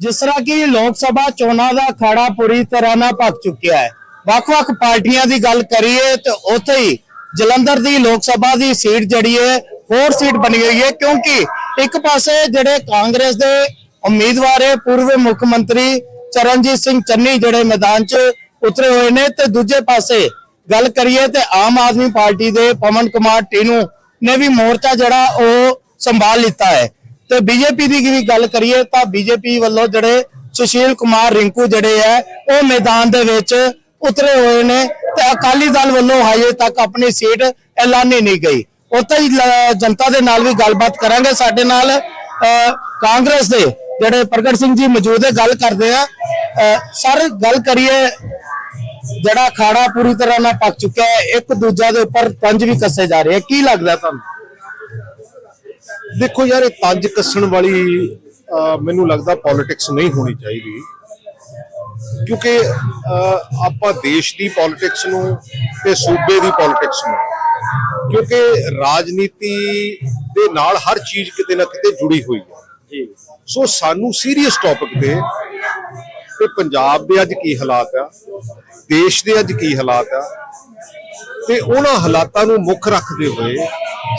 ਜਿਸ ਤਰ੍ਹਾਂ ਕਿ ਲੋਕ ਸਭਾ ਚੋਣਾਂ ਦਾ ਅਖਾੜਾ ਪੂਰੀ ਤਰ੍ਹਾਂ ਨਾਲ ਭੱਜ ਚੁੱਕਿਆ ਹੈ। ਵੱਖ-ਵੱਖ ਪਾਰਟੀਆਂ ਦੀ ਗੱਲ ਕਰੀਏ ਤੇ ਉੱਥੇ ਹੀ ਜਲੰਧਰ ਦੀ ਲੋਕ ਸਭਾ ਦੀ ਸੀਟ ਜਿਹੜੀ ਹੈ, ਹੋਰ ਸੀਟ ਬਣੀ ਹੋਈ ਹੈ ਕਿਉਂਕਿ ਇੱਕ ਪਾਸੇ ਜਿਹੜੇ ਕਾਂਗਰਸ ਦੇ ਉਮੀਦਵਾਰ ਹੈ, ਪੂਰਵ ਮੁੱਖ ਮੰਤਰੀ ਚਰਨਜੀਤ ਸਿੰਘ ਚੰਨੀ ਜਿਹੜੇ ਮੈਦਾਨ 'ਚ ਉਤਰੇ ਹੋਏ ਨੇ ਤੇ ਦੂਜੇ ਪਾਸੇ ਗੱਲ ਕਰੀਏ ਤੇ ਆਮ ਆਦਮੀ ਪਾਰਟੀ ਦੇ ਪਵਨ ਕੁਮਾਰ ਟੀਨੂ ਨੇ ਵੀ ਮੋਰਚਾ ਜਿਹੜਾ ਉਹ ਸੰਭਾਲ ਲਿੱਤਾ ਹੈ। ਤੇ ਬੀਜੇਪੀ ਦੀ ਵੀ ਗੱਲ ਕਰੀਏ ਤਾਂ ਬੀਜੇਪੀ ਵੱਲੋਂ ਜਿਹੜੇ ਸੁਸ਼ੀਲ ਕੁਮਾਰ ਰਿੰਕੂ ਜਿਹੜੇ ਹੈ ਉਹ ਮੈਦਾਨ ਦੇ ਵਿੱਚ ਉਤਰੇ ਹੋਏ ਨੇ ਤੇ ਅਕਾਲੀ ਦਲ ਵੱਲੋਂ ਹਜੇ ਤੱਕ ਆਪਣੀ ਸੀਟ ਐਲਾਨੀ ਨਹੀਂ ਗਈ। ਉੱਥੇ ਹੀ ਜਨਤਾ ਦੇ ਨਾਲ ਵੀ ਗੱਲਬਾਤ ਕਰਾਂਗੇ ਸਾਡੇ ਨਾਲ ਕਾਂਗਰਸ ਦੇ ਜਿਹੜੇ ਪ੍ਰਗਟ ਸਿੰਘ ਜੀ ਮੌਜੂਦ ਹੈ ਗੱਲ ਕਰਦੇ ਆ। ਸਰ, ਗੱਲ ਕਰੀਏ, ਜਿਹੜਾ ਅਖਾੜਾ ਪੂਰੀ ਤਰ੍ਹਾਂ ਨਾਲ ਪੱਕ ਚੁੱਕਿਆ ਹੈ, ਇੱਕ ਦੂਜੇ ਦੇ ਉੱਪਰ ਪੰਜ ਵੀ ਕੱਸੇ ਜਾ ਰਹੇ ਆ। ਕੀ ਲੱਗਦਾ ਤੁਹਾਨੂੰ? ਦੇਖੋ ਯਾਰ ਇਹ ਤੰਜ ਕੱਸਣ ਵਾਲੀ ਮੈਨੂੰ ਲੱਗਦਾ ਪੋਲਿਟਿਕਸ ਨਹੀਂ ਹੋਣੀ ਚਾਹੀਦੀ। ਕਿਉਂਕਿ ਆਪਾਂ ਦੇਸ਼ ਦੀ ਪੋਲਿਟਿਕਸ ਨੂੰ ਤੇ ਸੂਬੇ ਦੀ ਪੋਲਿਟਿਕਸ ਨੂੰ ਕਿਉਂਕਿ ਰਾਜਨੀਤੀ ਦੇ ਨਾਲ ਹਰ ਚੀਜ਼ ਕਿਤੇ ਨਾ ਕਿਤੇ ਜੁੜੀ ਹੋਈ ਹੈ। ਜੀ। ਸੋ ਸਾਨੂੰ ਸੀਰੀਅਸ ਟੌਪਿਕ ਤੇ ਤੇ ਪੰਜਾਬ ਦੇ ਅੱਜ ਕੀ ਹਾਲਾਤ ਆ? ਦੇਸ਼ ਦੇ ਅੱਜ ਕੀ ਹਾਲਾਤ ਆ? ਤੇ ਉਹਨਾਂ ਹਾਲਾਤਾਂ ਨੂੰ ਮੁੱਖ ਰੱਖਦੇ ਹੋਏ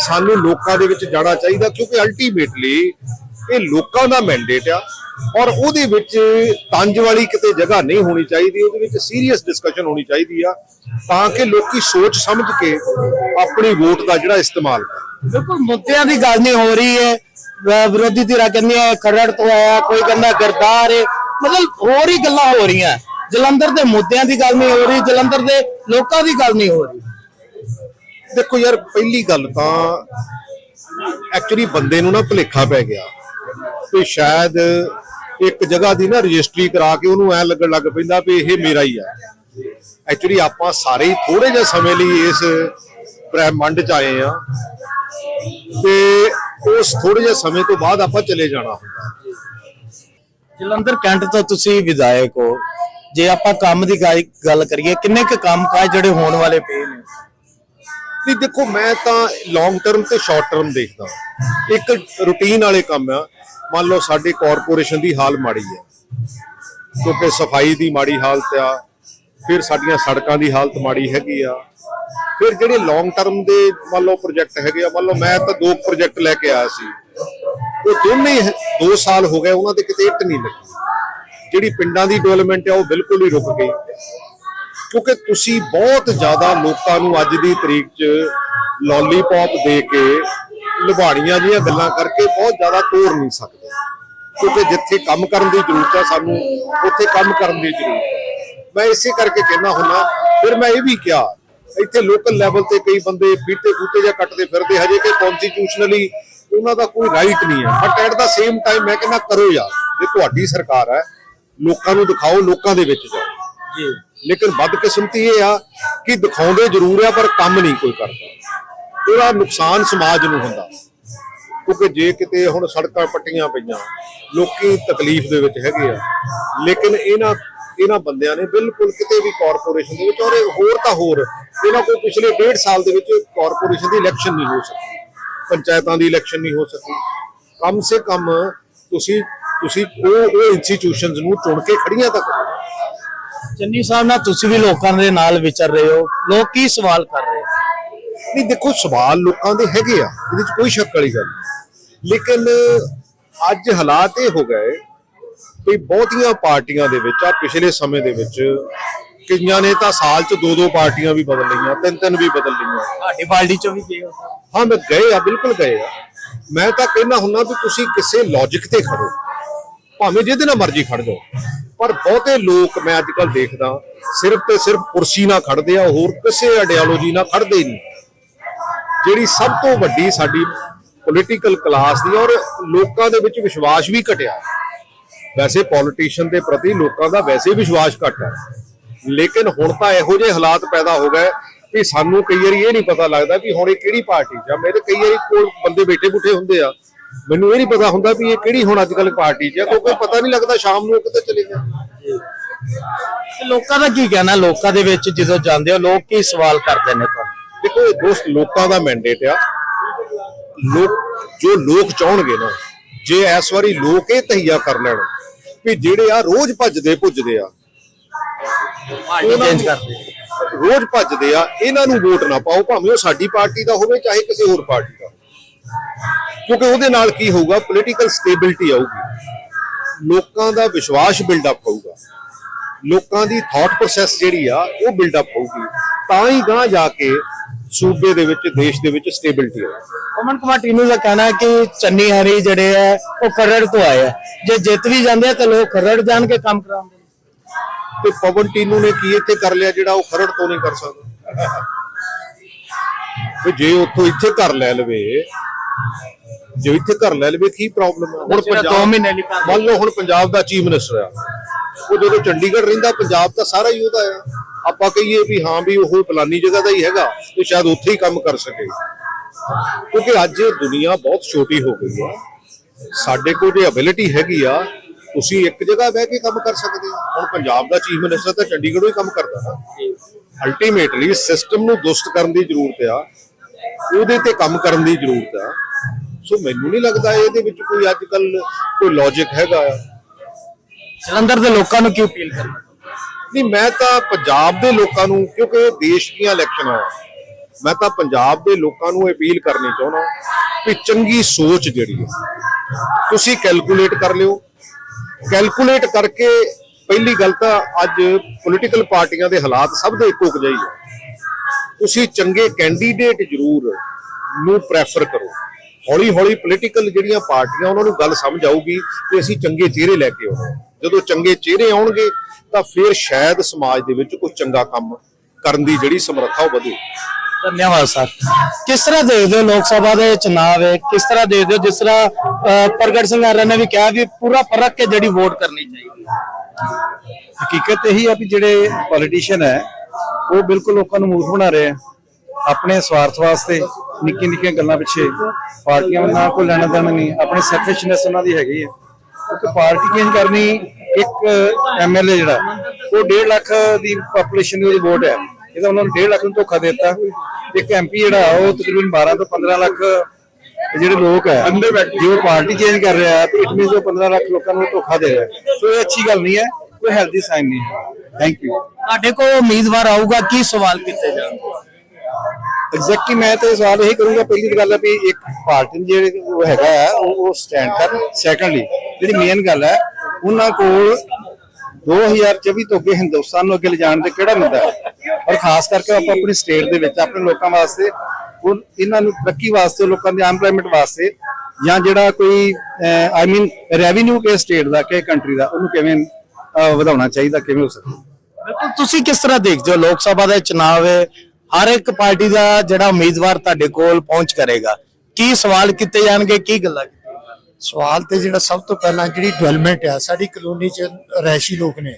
ਸਾਨੂੰ ਲੋਕਾਂ ਦੇ ਵਿੱਚ ਜਾਣਾ ਚਾਹੀਦਾ ਕਿਉਂਕਿ ਅਲਟੀਮੇਟਲੀ ਇਹ ਲੋਕਾਂ ਦਾ ਮੈਂਡੇਟ ਆ ਔਰ ਉਹਦੇ ਵਿੱਚ ਤੰਜ ਵਾਲੀ ਕਿਤੇ ਜਗ੍ਹਾ ਨਹੀਂ ਹੋਣੀ ਚਾਹੀਦੀ, ਉਹਦੇ ਵਿੱਚ ਸੀਰੀਅਸ ਡਿਸਕਸ਼ਨ ਹੋਣੀ ਚਾਹੀਦੀ ਆ ਤਾਂ ਕਿ ਲੋਕੀ ਸੋਚ ਸਮਝ ਕੇ ਆਪਣੀ ਵੋਟ ਦਾ ਜਿਹੜਾ ਇਸਤੇਮਾਲ ਕਰਨ। ਬਿਲਕੁਲ, ਮੁੱਦਿਆਂ ਦੀ ਗੱਲ ਨਹੀਂ ਹੋ ਰਹੀ ਹੈ। ਵਿਰੋਧੀ ਧਿਰਾਂ ਕਹਿੰਦੀਆਂ ਖਰੜ ਤੋਂ ਆਇਆ, ਕੋਈ ਕਹਿੰਦਾ ਗਰਦਾਰ ਹੈ। ਮਤਲਬ ਹੋਰ ਹੀ ਗੱਲਾਂ ਹੋ ਰਹੀਆਂ। ਜਲੰਧਰ ਦੇ ਮੁੱਦਿਆਂ ਦੀ ਗੱਲ ਨਹੀਂ ਹੋ ਰਹੀ, ਜਲੰਧਰ ਦੇ ਲੋਕਾਂ ਦੀ ਗੱਲ ਨਹੀਂ ਹੋ ਰਹੀ। ਦੇਖੋ ਯਾਰ, ਪਹਿਲੀ ਗੱਲ ਤਾਂ ਐਕਚੁਅਲੀ ਬੰਦੇ ਨੂੰ ਨਾ ਭੁਲੇਖਾ ਪੈ ਗਿਆ ਕਿ ਸ਼ਾਇਦ ਇੱਕ ਜਗ੍ਹਾ ਦੀ ਨਾ ਰਜਿਸਟਰੀ ਕਰਾ ਕੇ ਉਹਨੂੰ ਐ ਲੱਗਣ ਲੱਗ ਪੈਂਦਾ ਵੀ ਇਹ ਮੇਰਾ ਹੀ ਆ। ਐਕਚੁਅਲੀ ਆਪਾਂ ਸਾਰੇ ਹੀ ਥੋੜੇ ਜਿਹੇ ਸਮੇਂ ਲਈ ਇਸ ਬ੍ਰਹਿਮੰਡ 'ਚ ਆਏ ਆ ਤੇ ਉਸ ਥੋੜੇ ਜਿਹੇ ਸਮੇਂ ਤੋਂ ਬਾਅਦ ਆਪਾਂ ਚਲੇ ਜਾਣਾ ਹੁੰਦਾ। ਜਲੰਧਰ ਕੈਂਟ ਤੋਂ ਤੁਸੀਂ ਵਿਧਾਇਕ ਹੋ। ਜੇ ਆਪਾਂ ਕੰਮ ਦੀ ਗੱਲ- ਗੱਲ ਕਰੀਏ, ਕਿੰਨੇ ਕੁ ਕੰਮ ਕਾਜ ਜਿਹੜੇ ਹੋਣ ਵਾਲੇ ਪਏ ਨੇ? ਵੀ ਦੇਖੋ, ਮੈਂ ਤਾਂ ਲੌਂਗ ਟਰਮ ਤੇ ਸ਼ਾਰਟ ਟਰਮ ਦੇਖਦਾ ਇੱਕ ਰੂਟੀਨ ਵਾਲੇ ਕੰਮ ਆ। ਮੰਨ ਲਓ ਸਾਡੇ ਕਾਰਪੋਰੇਸ਼ਨ ਦੀ ਹਾਲ ਮਾੜੀ ਹੈ ਕਿਉਂਕਿ ਸਫ਼ਾਈ ਦੀ ਮਾੜੀ ਹਾਲਤ ਆ। ਫਿਰ ਸਾਡੀਆਂ ਸੜਕਾਂ ਦੀ ਹਾਲਤ ਮਾੜੀ ਹੈਗੀ ਆ। ਫਿਰ ਜਿਹੜੇ ਲੌਂਗ ਟਰਮ ਦੇ ਮੰਨ ਲਓ ਪ੍ਰੋਜੈਕਟ ਹੈਗੇ ਆ, ਮੰਨ ਲਓ ਮੈਂ ਤਾਂ ਦੋ ਪ੍ਰੋਜੈਕਟ ਲੈ ਕੇ ਆਇਆ ਸੀ। ਉਹ ਦੋਨੇ 2 ਸਾਲ ਹੋ ਗਏ, ਉਹਨਾਂ ਤੇ ਕਿਤੇ ਇੱਟ ਨਹੀਂ ਲੱਗੀ। ਜਿਹੜੀ ਪਿੰਡਾਂ ਦੀ ਡਿਵੈਲਪਮੈਂਟ ਆ, ਉਹ ਬਿਲਕੁਲ ਹੀ ਰੁਕ ਗਈ। ਕਿਉਂਕਿ ਤੁਸੀਂ ਬਹੁਤ ਜ਼ਿਆਦਾ ਲੋਕਾਂ ਨੂੰ ਅੱਜ ਦੀ ਤਰੀਕ 'ਚ ਲੋਲੀਪੌਪ ਦੇ ਕੇ ਲੁਬਾੜੀਆਂ ਦੀਆਂ ਗੱਲਾਂ ਕਰਕੇ ਬਹੁਤ ਜ਼ਿਆਦਾ ਤੋੜ ਨਹੀਂ ਸਕਦੇ। ਕਿਉਂਕਿ ਜਿੱਥੇ ਕੰਮ ਕਰਨ ਦੀ ਜ਼ਰੂਰਤ ਹੈ ਸਾਨੂੰ, ਉੱਥੇ ਕੰਮ ਕਰਨ ਦੀ ਜ਼ਰੂਰਤ ਹੈ ਮੈਂ ਇਸੇ ਕਰਕੇ ਕਹਿਣਾ ਹੁੰਦਾ, ਫਿਰ ਮੈਂ ਇਹ ਵੀ ਕਿਹਾ, ਇੱਥੇ ਲੋਕਲ ਲੈਵਲ ਤੇ ਕਈ ਬੰਦੇ ਬੀਤੇ ਬੂਤੇ ਜਾਂ ਕੱਟਦੇ ਫਿਰਦੇ, ਹਜੇ ਕਿ ਕਨਸਟੀਟਿਊਸ਼ਨਲੀ ਉਹਨਾਂ ਦਾ ਕੋਈ ਰਾਈਟ ਨਹੀਂ ਹੈ। But at the same time ਮੈਂ ਕਹਿੰਦਾ ਕਰੋ ਯਾਰ ਜੇ ਤੁਹਾਡੀ ਸਰਕਾਰ ਹੈ, ਲੋਕਾਂ ਨੂੰ ਦਿਖਾਓ, ਲੋਕਾਂ ਦੇ ਵਿੱਚ ਜਾਓ। ਜੀ। ਲੇਕਿਨ ਬਦਕਿਸਮਤੀ ਇਹ ਆ ਕਿ ਦਿਖਾਉਂਦੇ ਜ਼ਰੂਰ ਆ, ਪਰ ਕੰਮ ਨਹੀਂ ਕੋਈ ਕਰਦਾ। ਉਹਦਾ ਨੁਕਸਾਨ ਸਮਾਜ ਨੂੰ ਹੁੰਦਾ। ਕਿਉਂਕਿ ਜੇ ਕਿਤੇ ਹੁਣ ਸੜਕਾਂ ਪੱਟੀਆਂ ਪਈਆਂ, ਲੋਕੀ ਤਕਲੀਫ ਦੇ ਵਿੱਚ ਹੈਗੇ ਆ। ਲੇਕਿਨ ਇਹਨਾਂ ਇਹਨਾਂ ਬੰਦਿਆਂ ਨੇ ਬਿਲਕੁਲ ਕਿਤੇ ਵੀ ਕਾਰਪੋਰੇਸ਼ਨ ਦੇ ਵਿੱਚ, ਔਰ ਇਹ ਹੋਰ ਤਾਂ ਹੋਰ, ਇਹਨਾਂ ਕੋਲ ਪਿਛਲੇ 1.5 ਸਾਲ ਦੇ ਵਿੱਚ ਕਾਰਪੋਰੇਸ਼ਨ ਦੀ ਇਲੈਕਸ਼ਨ ਨਹੀਂ ਹੋ ਸਕੀ, ਪੰਚਾਇਤਾਂ ਦੀ ਇਲੈਕਸ਼ਨ ਨਹੀਂ ਹੋ ਸਕੀ। ਕਮ ਸੇ ਕਮ ਤੁਸੀਂ ਤੁਸੀਂ ਉਹ ਉਹ ਇੰਸਟੀਟਿਊਸ਼ਨਸ ਨੂੰ ਚੁਣ ਕੇ ਖੜੀਆਂ ਤਾਂ ਕਰੋ। ਚੰਨੀ ਸਾਹਿਬ ਨਾਲ ਤੁਸੀਂ ਵੀ ਲੋਕਾਂ ਦੇ ਨਾਲ ਵਿਚਰ ਰਹੇ ਹੋ। ਲੋਕ ਕੀ ਸਵਾਲ ਕਰ ਰਹੇ ਨਹੀਂ ਦੇਖੋ ਸਵਾਲ ਲੋਕਾਂ ਦੇ ਹੈਗੇ ਆ ਇਹਦੇ ਚ ਕੋਈ ਸ਼ੱਕ ਵਾਲੀ ਗੱਲ ਨਹੀਂ। ਲੇਕਿਨ ਅੱਜ ਹਾਲਾਤ ਇਹ ਹੋ ਗਏ ਵੀ ਬਹੁਤੀਆਂ ਪਾਰਟੀਆਂ ਦੇ ਵਿੱਚ ਆ ਪਿਛਲੇ ਸਮੇਂ ਦੇ ਵਿੱਚ ਕਈਆਂ ਨੇ ਤਾਂ ਸਾਲ ਚ ਦੋ ਦੋ ਪਾਰਟੀਆਂ ਵੀ ਬਦਲ ਲਈਆਂ ਤਿੰਨ ਤਿੰਨ ਵੀ ਬਦਲ ਲਈਆਂ। ਤੁਹਾਡੀ ਪਾਰਟੀ ਚੋਂ ਵੀ ਗਏ ਹੋ ਹਾਂ ਮੈਂ ਗਏ ਆ ਬਿਲਕੁਲ ਗਏ ਆ। ਮੈਂ ਤਾਂ ਕਹਿੰਦਾ ਹੁੰਨਾ ਵੀ ਤੁਸੀਂ ਕਿਸੇ ਲੌਜੀਕ ਤੇ ਖੜੋ। ਭਾਵੇਂ ਜਿਹਦੇ ਨਾਲ ਮਰਜ਼ੀ ਖੜ ਜਾਓ। ਪਰ ਬਹੁਤੇ ਲੋਕ ਮੈਂ ਅੱਜ ਕੱਲ ਦੇਖਦਾ, ਸਿਰਫ ਤੇ ਸਿਰਫ ਕੁਰਸੀ ਨਾਲ ਖੜਦੇ ਆ, ਹੋਰ ਕਿਸੇ ਆਈਡੀਓਲੋਜੀ ਨਾਲ ਖੜਦੇ ਨਹੀਂ। ਜਿਹੜੀ ਸਭ ਤੋਂ ਵੱਡੀ ਸਾਡੀ ਪੋਲੀਟੀਕਲ ਕਲਾਸ ਦੀ ਔਰ ਲੋਕਾਂ ਦੇ ਵਿੱਚ ਵਿਸ਼ਵਾਸ ਵੀ ਘਟਿਆ। ਵੈਸੇ ਪੋਲੀਟੀਸ਼ੀਅਨ ਦੇ ਪ੍ਰਤੀ ਲੋਕਾਂ ਦਾ ਵੈਸੇ ਵਿਸ਼ਵਾਸ ਘਟ ਹੈ ਲੇਕਿਨ ਹੁਣ ਤਾਂ ਇਹੋ ਜਿਹੇ ਹਾਲਾਤ ਪੈਦਾ ਹੋ ਗਏ ਵੀ ਸਾਨੂੰ ਕਈ ਵਾਰੀ ਇਹ ਨਹੀਂ ਪਤਾ ਲੱਗਦਾ ਕਿ ਹੁਣ ਇਹ ਕਿਹੜੀ ਪਾਰਟੀ ਚ ਆ। ਮੇਰੇ ਕਈ ਵਾਰੀ ਕੋਲ ਬੰਦੇ ਬੈਠੇ ਬੁੱਠੇ ਹੁੰਦੇ ਆ ਮੈਨੂੰ ਇਹ ਨਹੀਂ ਪਤਾ ਹੁੰਦਾ ਵੀ ਇਹ ਕਿਹੜੀ ਹੁਣ ਅੱਜ ਕੱਲ ਪਾਰਟੀ ਚ ਆ ਕਿਉਂਕਿ ਪਤਾ ਨਹੀਂ ਲੱਗਦਾ ਸ਼ਾਮ ਨੂੰ ਕਿੱਥੇ ਚਲੇ ਗਏ। ਤੇ ਲੋਕਾਂ ਦਾ ਕੀ ਕਹਿਣਾ? ਲੋਕਾਂ ਦੇ ਵਿੱਚ ਜਦੋਂ ਜਾਂਦੇ ਹੋ ਲੋਕ ਕੀ ਸਵਾਲ ਕਰਦੇ ਨੇ ਤੁਹਾਨੂੰ? ਦੇਖੋ ਇਹ ਦੋਸਤ ਲੋਕਾਂ ਦਾ ਮੈਂਡੇਟ ਆ। ਲੋਕ ਜੋ ਲੋਕ ਚਾਹਣਗੇ ਨਾ ਜੇ ਇਸ ਵਾਰੀ ਲੋਕ ਇਹ ਤਹੀਆ ਕਰ ਲੈਣ ਵੀ ਜਿਹੜੇ ਆ ਰੋਜ਼ ਭੱਜਦੇ ਭੁੱਜਦੇ ਆ ਪਾਰਟੀ ਚੇਂਜ ਕਰਦੇ। ਰੋਜ਼ ਭੱਜਦੇ ਆ ਇਹਨਾਂ ਨੂੰ ਵੋਟ ਨਾ ਪਾਓ ਭਾਵੇਂ ਉਹ ਸਾਡੀ ਪਾਰਟੀ ਦਾ ਹੋਵੇ ਚਾਹੇ ਕਿਸੇ ਹੋਰ ਪਾਰਟੀ ਦਾ ਕਿਉਂਕਿ ਉਹਦੇ ਨਾਲ ਕੀ ਹੋਊਗਾ ਪੋਲੀਟੀਕਲ ਸਟੇਬਿਲਿਟੀ ਆਊਗੀ। ਲੋਕਾਂ ਦਾ ਵਿਸ਼ਵਾਸ ਬਿਲਡ ਅਪ ਹੋਊਗਾ। ਲੋਕਾਂ ਦੀ ਥਾਟ ਪ੍ਰੋਸੈਸ ਜਿਹੜੀ ਆ ਉਹ ਬਿਲਡ ਅਪ ਹੋਊਗੀ। ਤਾਂ ਹੀ ਗਾਂ ਜਾ ਕੇ ਸੂਬੇ ਦੇ ਵਿੱਚ ਦੇਸ਼ ਦੇ ਵਿੱਚ ਸਟੇਬਿਲਿਟੀ ਆਊਗੀ। ਪਵਨ ਕੁਮਾਰ ਟੀਨੂ ਦਾ ਕਹਿਣਾ ਹੈ ਕਿ ਚੰਨੀ ਹਰੀ ਜਿਹੜੇ ਹੈ ਉਹ ਖਰੜ ਤੋਂ ਆਏ ਆ। ਜੇ ਜਿੱਤ ਵੀ ਜਾਂਦੇ ਆ ਤਾਂ ਲੋਕ ਖਰੜ ਜਾਣ ਕੇ ਕੰਮ ਕਰਾਉਂਦੇ ਤੇ ਪਵਨ ਟੀਨੂ ਨੇ ਕੀ ਇੱਥੇ ਕਰ ਲਿਆ ਜਿਹੜਾ ਉਹ ਖਰੜ ਤੋਂ ਨਹੀਂ ਕਰ ਸਕਦਾ? ਜੇ ਉੱਥੋਂ ਇੱਥੇ ਘਰ ਲੈ ਲਵੇ ਜੇ ਇੱਥੇ ਘਰ ਲੈ ਲਵੇ ਕੀ ਪ੍ਰੋਬਲਮ ਹੈ ਹੁਣ ਜਿਹੜਾ ਦੋ ਮਹੀਨੇ ਲਈ ਘਰ ਮੰਨ ਲਓ ਹੁਣ ਪੰਜਾਬ ਦਾ ਚੀਫ ਮਿਨਿਸਟਰ ਆ। ਉਹ ਜਦੋਂ ਚੰਡੀਗੜ੍ਹ ਰਹਿੰਦਾ ਪੰਜਾਬ ਤਾਂ ਸਾਰਾ ਹੀ ਉਹਦਾ ਆ। ਆਪਾਂ ਕਹੀਏ ਵੀ ਹਾਂ ਵੀ ਉਹ ਫਲਾਨੀ ਜਗ੍ਹਾ ਦਾ ਹੀ ਹੈਗਾ ਤੇ ਸ਼ਾਇਦ ਉੱਥੇ ਹੀ ਕੰਮ ਕਰ ਸਕੇ। ਕਿਉਂਕਿ ਅੱਜ ਦੁਨੀਆ ਬਹੁਤ ਛੋਟੀ ਹੋ ਗਈ ਆ। ਸਾਡੇ ਕੋਲ ਜੇ ਅਬਿਲਿਟੀ ਹੈਗੀ ਆ ਤੁਸੀਂ ਇੱਕ ਜਗ੍ਹਾ ਬਹਿ ਕੇ ਕੰਮ ਕਰ ਸਕਦੇ ਹੋ। ਹੁਣ ਪੰਜਾਬ ਦਾ ਚੀਫ ਮਿਨਿਸਟਰ ਤਾਂ ਚੰਡੀਗੜ੍ਹੋਂ ਹੀ ਕੰਮ ਕਰਦਾ ਨਾ। ਅਲਟੀਮੇਟਲੀ ਸਿਸਟਮ ਨੂੰ ਦੁਸਤ ਕਰਨ ਦੀ ਜ਼ਰੂਰਤ ਆ। ਉਹਦੇ ਤੇ ਕੰਮ ਕਰਨ ਦੀ ਜ਼ਰੂਰਤ ਆ। ਸੋ ਮੈਨੂੰ ਨਹੀਂ ਲੱਗਦਾ ਇਹਦੇ ਵਿੱਚ ਕੋਈ ਅੱਜ ਕੱਲ ਕੋਈ ਲੌਜੀਕ ਹੈਗਾ। ਜਲੰਧਰ ਦੇ ਲੋਕਾਂ ਨੂੰ ਕੀ ਅਪੀਲ ਕਰਨਾ? ਨਹੀਂ ਮੈਂ ਤਾਂ ਪੰਜਾਬ ਦੇ ਲੋਕਾਂ ਨੂੰ ਕਿਉਂਕਿ ਇਹ ਦੇਸ਼ ਦੀਆਂ ਇਲੈਕਸ਼ਨਾਂ ਆ ਮੈਂ ਤਾਂ ਪੰਜਾਬ ਦੇ ਲੋਕਾਂ ਨੂੰ ਅਪੀਲ ਕਰਨੀ ਚਾਹੁੰਦਾ ਕਿ ਚੰਗੀ ਸੋਚ ਜਿਹੜੀ ਹੈ ਤੁਸੀਂ ਕੈਲਕੂਲੇਟ ਕਰ ਲਿਓ। ਕੈਲਕੂਲੇਟ ਕਰਕੇ ਪਹਿਲੀ ਗੱਲ ਤਾਂ ਅੱਜ ਪੋਲੀਟੀਕਲ ਪਾਰਟੀਆਂ ਦੇ ਹਾਲਾਤ ਸਭ ਦੇ ਇੱਕੋ ਜਿਹੇ ਹੀ ਆ। ਤੁਸੀਂ ਚੰਗੇ ਕੈਂਡੀਡੇਟ ਜ਼ਰੂਰ ਨੂੰ ਪ੍ਰੈਫਰ ਕਰੋ। ਹੌਲੀ ਹੌਲੀ ਪੋਲੀਟੀਕਲ ਜਿਹੜੀਆਂ ਪਾਰਟੀਆਂ ਉਹਨਾਂ ਨੂੰ ਗੱਲ ਸਮਝ ਆਊਗੀ ਕਿ ਅਸੀਂ ਚੰਗੇ ਚਿਹਰੇ ਲੈ ਕੇ ਆਉਣੇ। ਜਦੋਂ ਚੰਗੇ ਚਿਹਰੇ ਆਉਣਗੇ ਤਾਂ ਫਿਰ ਸ਼ਾਇਦ ਸਮਾਜ ਦੇ ਵਿੱਚ ਕੋਈ ਚੰਗਾ ਕੰਮ ਕਰਨ ਦੀ ਜਿਹੜੀ ਸਮਰੱਥਾ ਉਹ ਵਧੇ ਧੰਨਵਾਦ ਸਰ। ਕਿਸ ਤਰ੍ਹਾਂ ਦੇਖਦੇ ਹੋ ਲੋਕ ਸਭਾ ਦੇ ਚੁਣਾਵ ਹੈ ਕਿਸ ਤਰ੍ਹਾਂ ਦੇਖਦੇ ਹੋ? ਜਿਸ ਤਰ੍ਹਾਂ ਪ੍ਰਗਟ ਸਿੰਘ ਆਰਿਆ ਨੇ ਵੀ ਕਿਹਾ ਵੀ ਪੂਰਾ ਪਰਖ ਕੇ ਜਿਹੜੀ ਵੋਟ ਕਰਨੀ ਚਾਹੀਦੀ ਹੈ। ਹਕੀਕਤ ਇਹੀ ਆ ਵੀ ਜਿਹੜੇ ਪੋਲੀਟੀਸ਼ੀਅਨ ਹੈ ਉਹ ਬਿਲਕੁਲ ਲੋਕਾਂ ਨੂੰ ਮੂਰਖ ਬਣਾ ਰਹੇ ਆ ਆਪਣੇ ਸਵਾਰਥ ਵਾਸਤੇ ਨਿੱਕੀ ਨਿੱਕੀਆਂ ਗੱਲਾਂ ਪਿੱਛੇ ਪਾਰਟੀਆਂ ਨਾਲ ਕੋਈ ਲੈਣਾ ਦੇਣਾ ਨਹੀਂ, ਆਪਣੀ ਸੈਲਫਿਸ਼ਨੈਸ ਉਹਨਾਂ ਦੀ ਹੈਗੀ ਹੈ। ਕਿਉਂਕਿ ਪਾਰਟੀ ਚੇਂਜ ਕਰਨੀ ਇੱਕ ਐਮਐਲਏ ਜਿਹੜਾ, ਉਹ 1.5 ਲੱਖ ਦੀ ਪੋਪੂਲੇਸ਼ਨ ਦੀ ਵੋਟ ਹੈ। ਇਹਦਾ ਉਹਨਾਂ ਨੂੰ 1.5 ਲੱਖ ਨੂੰ ਧੋਖਾ ਦਿੱਤਾ। ਇੱਕ ਐਮਪੀ ਜਿਹੜਾ, ਉਹ ਤਕਰੀਬਨ 12 ਤੋਂ 15 ਲੱਖ ਜਿਹੜੇ ਲੋਕ ਹੈ, ਜੇ ਪਾਰਟੀ ਚੇਂਜ ਕਰ ਰਿਹਾ ਹੈ, ਤੇ ਇਟ ਮੀਨਸ ਉਹ 15 ਲੱਖ ਲੋਕਾਂ ਨੂੰ ਧੋਖਾ ਦੇ ਰਿਹਾ ਸੋ ਇਹ ਅੱਛੀ ਗੱਲ ਨਹੀਂ ਹੈ ਕੋਈ ਹੈਲਦੀ ਸਾਈਨ ਨਹੀਂ ਹੈ। ਥੈਂਕ ਯੂ ਤੁਹਾਡੇ ਕੋਲ ਉਮੀਦਵਾਰ ਆਊਗਾ, ਕੀ ਸਵਾਲ ਕੀਤੇ ਜਾਣਗੇ? ਐਗਜ਼ੈਕਟਲੀ ਮੈਂ ਤੇ ਸਵਾਲ ਇਹੀ ਕਰੂੰਗਾ ਪਹਿਲੀ ਗੱਲ ਹੈ ਵੀ ਇੱਕ ਪਾਰਟੀ ਜਿਹੜੇ ਉਹ ਹੈਗਾ ਹੈ, ਉਹ ਸਟੈਂਡ ਕਰ ਸੈਕੰਡਲੀ ਜਿਹੜੀ ਮੇਨ ਗੱਲ ਹੈ ਉਹਨਾਂ ਕੋਲ 2024 ਤੋਂ ਅੱਗੇ ਹਿੰਦੁਸਤਾਨ ਨੂੰ ਅੱਗੇ ਲਿਜਾਣ ਦੇ ਕਿਹੜਾ ਮੁੱਦਾ ਹੈ? ਔਰ ਖਾਸ ਕਰਕੇ ਆਪਾਂ ਆਪਣੀ ਸਟੇਟ ਦੇ ਵਿੱਚ ਆਪਣੇ ਲੋਕਾਂ ਵਾਸਤੇ ਉਹ ਇਹਨਾਂ ਨੂੰ ਤਰੱਕੀ ਵਾਸਤੇ ਲੋਕਾਂ ਦੇ ਐਮਪਲੋਇਮੈਂਟ ਵਾਸਤੇ ਜਾਂ ਜਿਹੜਾ ਕੋਈ ਆਈ ਮੀਨ ਰੈਵਨਿਊ ਕੇ ਸਟੇਟ ਦਾ ਕਿ ਕੰਟਰੀ ਦਾ ਉਹਨੂੰ ਕਿਵੇਂ ਵਧਾਉਣਾ ਚਾਹੀਦਾ ਕਿਵੇਂ ਹੋ ਸਕਦਾ? ਬਿਲਕੁਲ ਤੁਸੀਂ ਕਿਸ ਤਰ੍ਹਾਂ ਦੇਖਦੇ ਹੋ? ਲੋਕ ਸਭਾ ਦਾ ਚੁਣਾਵ ਹੈ ਹਰ ਇੱਕ ਪਾਰਟੀ ਦਾ ਜਿਹੜਾ ਉਮੀਦਵਾਰ ਤੁਹਾਡੇ ਕੋਲ ਪਹੁੰਚ ਕਰੇਗਾ। ਕੀ ਸਵਾਲ ਕੀਤੇ ਜਾਣਗੇ? ਕੀ ਗੱਲਾਂ ਸਵਾਲ ਤੇ ਜਿਹੜਾ ਸਭ ਤੋਂ ਪਹਿਲਾਂ ਜਿਹੜੀ ਡਿਵੈਲਪਮੈਂਟ ਆ, ਸਾਡੀ ਕਲੋਨੀ ਚ ਰਹਿਸ਼ੀ ਲੋਕ ਨੇ।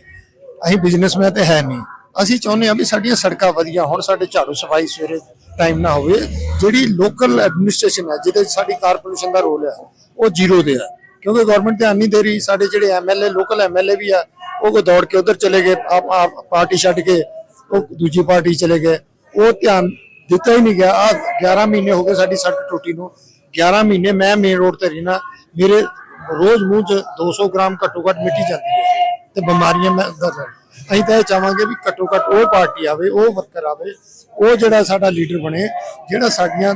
ਅਸੀਂ ਬਿਜ਼ਨਸਮੈਨ ਤੇ ਹੈ ਨਹੀਂ। ਅਸੀਂ ਚਾਹੁੰਦੇ ਹਾਂ ਵੀ ਸਾਡੀਆਂ ਸੜਕਾਂ ਵਧੀਆ ਹੁਣ, ਸਾਡੇ ਝਾੜੂ ਸਫ਼ਾਈ ਸਵੇਰੇ ਟਾਈਮ ਨਾ ਹੋਵੇ। ਜਿਹੜੀ ਲੋਕਲ ਐਡਮਿਨਿਸਟ੍ਰੇਸ਼ਨ ਹੈ ਜਿਹਦੇ 'ਚ ਸਾਡੀ ਕਾਰਪੋਰੇਸ਼ਨ ਦਾ ਰੋਲ ਹੈ ਉਹ ਜ਼ੀਰੋ ਤੇ ਹੈ ਕਿਉਂਕਿ ਗਵਰਨਮੈਂਟ ਧਿਆਨ ਨਹੀਂ ਦੇ ਰਹੀ, ਸਾਡੇ ਜਿਹੜੇ ਐਮਐਲਏ ਲੋਕਲ ਐਮਐਲਏ ਵੀ ਆ, ਉਹ ਕੋ ਦੌੜ ਕੇ ਉਧਰ ਚਲੇ ਗਏ ਆਪ ਪਾਰਟੀ ਛੱਡ ਕੇ, ਉਹ ਦੂਜੀ ਪਾਰਟੀ ਚਲੇ ਗਏ। ਉਹ ਧਿਆਨ ਦਿੱਤਾ ਹੀ ਨਹੀਂ ਗਿਆ। ਆ 11 ਮਹੀਨੇ ਹੋ ਗਏ ਸਾਡੀ ਸੜਕ ਟੁੱਟੀ ਨੂੰ। 11 ਮਹੀਨੇ ਮੈਂ ਮੇਨ ਰੋਡ ਤੇ ਰਹਿਣਾ। ਮੇਰੇ ਰੋਜ਼ ਮੂੰਹ 'ਚ 200 ਗ੍ਰਾਮ ਘੱਟੋ ਘੱਟ ਮਿੱਟੀ ਜਾਂਦੀ ਹੈ ਤੇ ਬਿਮਾਰੀਆਂ ਮੈਂ ਅੰਦਰ ਰਹਿ ਅਸੀਂ ਤਾਂ ਇਹ ਚਾਹਾਂਗੇ ਵੀ ਘੱਟੋ ਘੱਟ ਉਹ ਪਾਰਟੀ ਆਵੇ, ਉਹ ਵਰਕਰ ਆਵੇ, ਉਹ ਜਿਹੜਾ ਸਾਡਾ ਲੀਡਰ ਬਣੇ, ਜਿਹੜਾ ਸਾਡੀਆਂ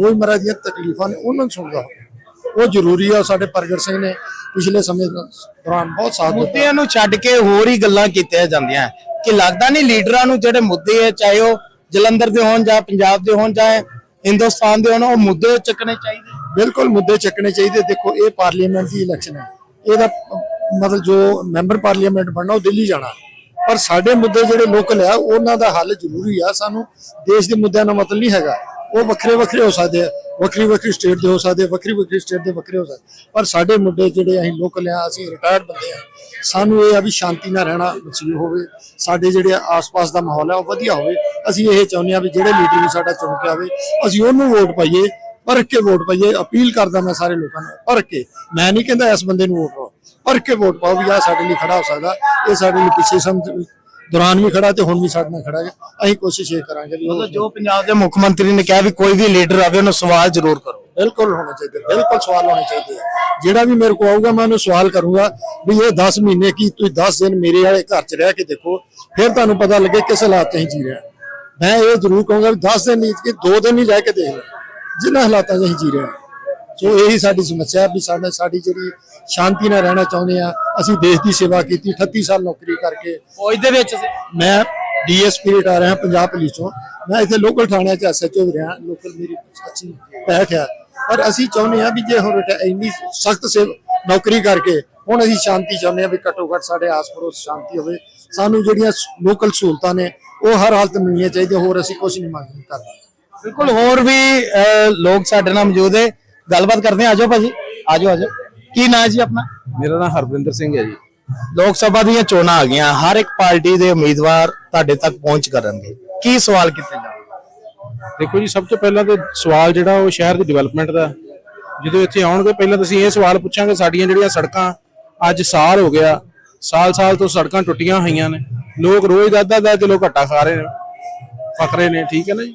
ਰੋਜ਼ਮਰਾ ਦੀਆਂ ਤਕਲੀਫਾਂ ਨੇ ਉਹਨਾਂ ਨੂੰ ਸੁਣਦਾ ਹੋਵੇ। ਉਹ ਜ਼ਰੂਰੀ ਆ ਸਾਡੇ ਪ੍ਰਗਟ ਸਿੰਘ ਨੇ ਪਿਛਲੇ ਸਮੇਂ ਦੌਰਾਨ ਬਹੁਤ ਸਾਥ ਦਿੱਤਾ। ਮੁੱਦਿਆਂ ਨੂੰ ਛੱਡ ਕੇ ਹੋਰ ਹੀ ਗੱਲਾਂ ਕੀਤੀਆਂ ਜਾਂਦੀਆਂ। ਕਿ ਲੱਗਦਾ ਨਹੀਂ ਲੀਡਰਾਂ ਨੂੰ ਜਿਹੜੇ ਮੁੱਦੇ ਹੈ ਚਾਹੇ ਉਹ ਜਲੰਧਰ ਦੇ ਹੋਣ ਜਾਂ ਪੰਜਾਬ ਦੇ ਹੋਣ ਜਾਂ ਹਿੰਦੁਸਤਾਨ ਦੇ ਹੋਣ, ਉਹ ਮੁੱਦੇ ਚੱਕਣੇ ਚਾਹੀਦੇ। ਬਿਲਕੁਲ ਮੁੱਦੇ ਚੱਕਣੇ ਚਾਹੀਦੇ। ਦੇਖੋ, ਇਹ ਪਾਰਲੀਮੈਂਟ ਦੀ ਇਲੈਕਸ਼ਨ ਹੈ। ਇਹਦਾ ਮਤਲਬ ਜੋ ਮੈਂਬਰ ਪਾਰਲੀਮੈਂਟ ਬਣਨਾ, ਉਹ ਦਿੱਲੀ ਜਾਣਾ। ਪਰ ਸਾਡੇ ਮੁੱਦੇ ਜਿਹੜੇ ਲੋਕਲ ਆ, ਉਹਨਾਂ ਦਾ ਹੱਲ ਜ਼ਰੂਰੀ ਆ। ਸਾਨੂੰ ਦੇਸ਼ ਦੇ ਮੁੱਦਿਆਂ ਦਾ ਮਤਲਬ ਨਹੀਂ ਹੈਗਾ। ਉਹ ਵੱਖਰੇ ਵੱਖਰੇ ਹੋ ਸਕਦੇ ਆ, ਵੱਖਰੀ ਵੱਖਰੀ ਸਟੇਟ ਦੇ ਹੋ ਸਕਦੇ ਵੱਖਰੀ ਵੱਖਰੀ ਸਟੇਟ ਦੇ ਵੱਖਰੇ ਹੋ ਸਕਦੇ ਪਰ ਸਾਡੇ ਮੁੰਡੇ ਜਿਹੜੇ ਅਸੀਂ ਲੋਕਲ ਆ ਅਸੀਂ ਰਿਟਾਇਰਡ ਬੰਦੇ ਆ, ਸਾਨੂੰ ਇਹ ਆ ਵੀ ਸ਼ਾਂਤੀ ਨਾਲ ਰਹਿਣਾ ਨਸੀਬ ਹੋਵੇ, ਸਾਡੇ ਜਿਹੜੇ ਆਸ-ਪਾਸ ਦਾ ਮਾਹੌਲ ਹੈ ਉਹ ਵਧੀਆ ਹੋਵੇ। ਅਸੀਂ ਇਹ ਚਾਹੁੰਦੇ ਆ ਵੀ ਜਿਹੜੇ ਲੀਡਰ ਨੂੰ ਸਾਡਾ ਚੁਣ ਕੇ ਆਵੇ, ਅਸੀਂ ਉਹਨੂੰ ਵੋਟ ਪਾਈਏ ਪਰਖ ਕੇ ਵੋਟ ਪਾਈਏ, ਅਪੀਲ ਕਰਦਾ ਮੈਂ ਸਾਰੇ ਲੋਕਾਂ ਨੂੰ ਪਰਖ ਕੇ। ਮੈਂ ਨਹੀਂ ਕਹਿੰਦਾ ਇਸ ਬੰਦੇ ਨੂੰ ਵੋਟ ਪਾਓ ਪਰਖ ਕੇ ਵੋਟ ਪਾਓ ਵੀ ਆ ਸਾਡੇ ਲਈ ਖੜਾ ਹੋ ਸਕਦਾ, ਇਹ ਸਾਡੇ ਲਈ ਪਿੱਛੇ ਸਮਝ ਦੌਰਾਨ ਵੀ ਖੜਾ ਤੇ ਹੁਣ ਵੀ ਸਾਡੇ ਨਾਲ ਖੜਾ ਹੈ। ਅਸੀਂ ਕੋਸ਼ਿਸ਼ ਇਹ ਕਰਾਂਗੇ ਵੀ ਉਹ ਮਤਲਬ ਜੋ ਪੰਜਾਬ ਦੇ ਮੁੱਖ ਮੰਤਰੀ ਨੇ ਕਿਹਾ ਵੀ ਕੋਈ ਵੀ ਲੀਡਰ ਆਵੇ ਉਹਨੂੰ ਸਵਾਲ ਜ਼ਰੂਰ ਕਰੋ। ਬਿਲਕੁਲ ਹੋਣੇ ਚਾਹੀਦੇ ਬਿਲਕੁਲ ਸਵਾਲ ਹੋਣੇ ਚਾਹੀਦੇ ਆ। ਜਿਹੜਾ ਵੀ ਮੇਰੇ ਕੋਲ ਆਊਗਾ ਮੈਂ ਉਹਨੂੰ ਸਵਾਲ ਕਰੂੰਗਾ ਵੀ ਇਹ 10 ਮਹੀਨੇ ਕੀ ਤੁਸੀਂ 10 ਦਿਨ ਮੇਰੇ ਵਾਲੇ ਘਰ 'ਚ ਰਹਿ ਕੇ ਦੇਖੋ ਫਿਰ ਤੁਹਾਨੂੰ ਪਤਾ ਲੱਗੇ ਕਿਸ ਹਾਲਾਤ 'ਚ ਅਸੀਂ ਜੀ ਰਹੇ ਹਾਂ। ਮੈਂ ਇਹ ਜ਼ਰੂਰ ਕਹੂੰਗਾ ਵੀ 10 ਦਿਨ ਨਹੀਂ ਕਿ 2 ਦਿਨ ਨਹੀਂ ਰਹਿ ਕੇ ਦੇਖ ਲਓ ਜਿਨ੍ਹਾਂ ਹਾਲਾਤਾਂ 'ਚ ਅਸੀਂ ਜੀ ਰਹੇ ਹਾਂ। ਸੋ ਇਹੀ ਸਾਡੀ ਸਮੱਸਿਆ ਹੈ ਵੀ ਸਾਡੇ ਸਾਡੀ ਜਿਹੜੀ ਸ਼ਾਂਤੀ ਨਾਲ ਰਹਿਣਾ ਚਾਹੁੰਦੇ ਆ ਅਸੀਂ ਦੇਸ਼ ਦੀ ਸੇਵਾ ਕੀਤੀ 38 ਸਾਲ ਨੌਕਰੀ ਕਰਕੇ। ਫੌਜ ਦੇ ਵਿੱਚ। ਮੈਂ ਡੀਐਸਪੀ ਰਿਟਾਇਰ ਹਾਂ ਪੰਜਾਬ ਪੁਲਿਸ ਤੋਂ ਮੈਂ ਇੱਥੇ ਲੋਕਲ ਥਾਣਿਆਂ 'ਚ ਐਸਐਚਓ ਵੀ ਰਿਹਾ ਲੋਕਲ ਮੇਰੀ ਅੱਛੀ ਬੈਠ ਹੈ ਪਰ ਅਸੀਂ ਚਾਹੁੰਦੇ ਹਾਂ ਵੀ ਜੇ ਹੁਣ ਰਿਟਾ- ਇੰਨੀ ਸਖਤ ਸੇ ਨੌਕਰੀ ਕਰਕੇ ਹੁਣ ਅਸੀਂ ਸ਼ਾਂਤੀ ਚਾਹੁੰਦੇ ਹਾਂ ਵੀ ਘੱਟੋ ਘੱਟ ਸਾਡੇ ਆਸ ਪੜੋਸ ਸ਼ਾਂਤੀ ਹੋਵੇ। ਸਾਨੂੰ ਜਿਹੜੀਆਂ ਲੋਕਲ ਸਹੂਲਤਾਂ ਨੇ ਉਹ ਹਰ ਹਾਲਤ ਮਿਲਣੀਆਂ ਚਾਹੀਦੀਆਂ ਹੋਰ ਅਸੀਂ ਕੁਝ ਨਹੀਂ ਮੰਗ ਕਰਦੇ ਬਿਲਕੁਲ ਹੋਰ ਵੀ ਲੋਕ ਸਾਡੇ ਨਾਲ ਮੌਜੂਦ ਹੈ ਗੱਲਬਾਤ ਕਰਦੇ ਆ ਆਜੋ ਭਾਜੀ। ਆਜੋ ਆਜੋ ਕੀ ਨਾਂ ਜੀ ਆਪਣਾ? ਮੇਰਾ ਨਾਮ ਹਰਵਿੰਦਰ ਸਿੰਘ ਹੈ ਜੀ। ਲੋਕ ਸਭਾ ਦੀਆਂ ਚੋਣਾਂ ਆ ਗਈਆਂ ਹਰ ਇੱਕ ਪਾਰਟੀ ਦੇ ਉਮੀਦਵਾਰ ਤੁਹਾਡੇ ਤੱਕ ਪਹੁੰਚ ਕਰਨਗੇ। ਕੀ ਸਵਾਲ ਕੀਤੇ ਜਾਣਗੇ? ਦੇਖੋ ਜੀ ਸਭ ਤੋਂ ਪਹਿਲਾਂ ਤੇ ਸਵਾਲ ਜਿਹੜਾ ਉਹ ਸ਼ਹਿਰ ਦੀ ਡਿਵੈਲਪਮੈਂਟ ਦਾ। ਜਦੋਂ ਇੱਥੇ ਆਉਣਗੇ ਪਹਿਲਾਂ ਤੁਸੀਂ ਇਹ ਸਵਾਲ ਪੁੱਛਾਂਗੇ ਸਾਡੀਆਂ ਜਿਹੜੀਆਂ ਸੜਕਾਂ ਅੱਜ ਸਾਲ ਹੋ ਗਿਆ ਸਾਲ-ਸਾਲ ਤੋਂ ਸੜਕਾਂ ਟੁੱਟੀਆਂ ਹੋਈਆਂ ਨੇ। ਲੋਕ ਰੋਜ਼ ਦਾ ਅੱਧਾ ਅੱਧਾ ਕਿਲੋ ਘੱਟਾ ਖਾ ਰਹੇ ਨੇ ਫਕਰੇ ਨੇ ਠੀਕ ਹੈ ਨਾ ਜੀ?